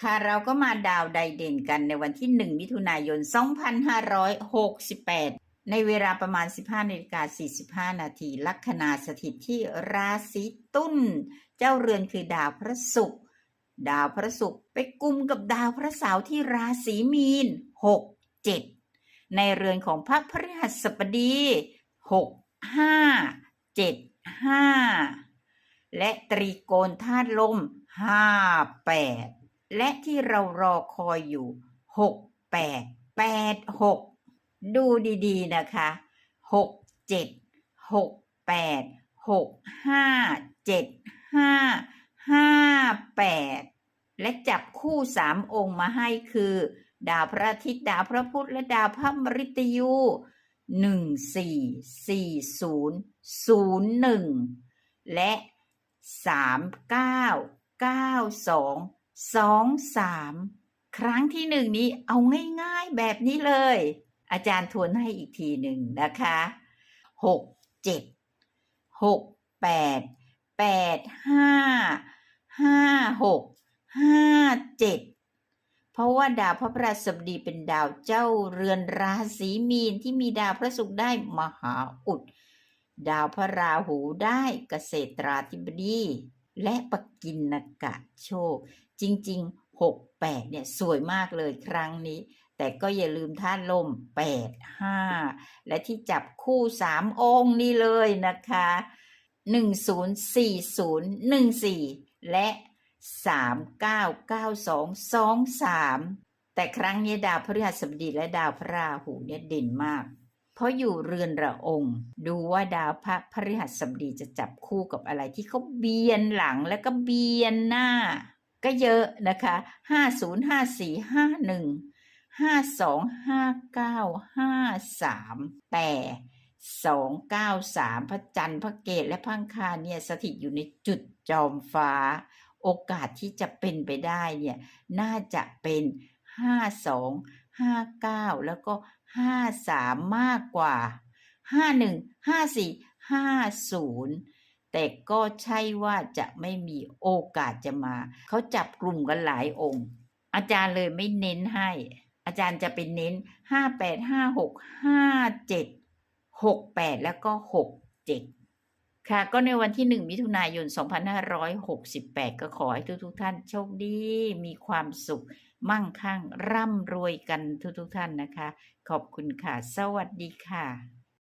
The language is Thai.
ค่ะเราก็มาดาวไดเด่นกันในวันที่ 1 มิถุนายน 2568 ในเวลาประมาณ 15นาฬิกา45 นาทีลัคนาสถิตที่ราศีตุลเจ้าเรือนคือดาวพระศุกร์ดาวพระศุกร์ไปกุมกับดาวพระเสาร์ที่ราศีมีน 6 7 ในเรือนของพระพฤหัสบดี 6 5 7 5 และตรีโกณธาตุลม 5 8 และที่เรารอคอยอยู่ 6 8 8 6 ดูดีๆนะคะ 6 7 6 8 6 5 7 5 5 8 และจับคู่สามองค์มาให้คือ ดาวพระอาทิตย์ดาวพระพุธและดาวพระมฤตยูหนึ่งสี่สี่ศูนย์ศูนย์หนึ่งและสามเก้าเก้าสอง สองสามครั้งที่หนึ่งนี้เอาง่ายๆแบบนี้เลย อาจารย์ทวนให้อีกทีหนึ่งนะคะหกเจ็ดหกแปดแปดห้าห้าหกห้าเจ็ดเพราะว่าดาวพระพฤหัสบดีเป็นดาวเจ้าเรือนราศีมีนที่มีดาวพระศุกร์ได้มหาอุด ดาวพระราหูได้เกษตราธิบดี และปกินนกะโชค จริง ๆ 6 8 เนี่ย สวยมากเลยครั้งนี้ แต่ก็อย่าลืมท่านลม 8 5 และที่จับคู่ 3 องค์นี่เลยนะคะ 104014 และ 399223 แต่ครั้งนี้ดาวพฤหัสบดีและดาวพระราหูเนี่ยเด่นมาก ราะอยู่เรือนระองค์ดูว่าดาวพระพฤหัสบดีจะจับคู่กับอะไรที่เขาเบียนหลังแล้วก็เบียนหน้า ก็เยอะนะคะ50 54 51 52 59 53แต่293พระจันทร์พระเกตและพังคาเนี่ยสถิตอยู่ในจุดจอมฟ้า โอกาสที่จะเป็นไปได้เนี่ยน่าจะเป็น52 59 แล้วก็ 53 มากกว่า 51 54 50 แต่ก็ใช่ว่าจะไม่มีโอกาสจะมา เขาจับกลุ่มกันหลายองค์ อาจารย์เลยไม่เน้นให้ อาจารย์จะเป็นเน้น 58 56 57 68 แล้วก็ 67ค่ะก็ในวันที่ 1 มิถุนายน 2568 ก็ขอให้ทุกๆทท่านโชคดี มีความสุข มั่งคั่งร่ำรวยกันทุกๆทท่านนะคะ ขอบคุณค่ะ สวัสดีค่ะ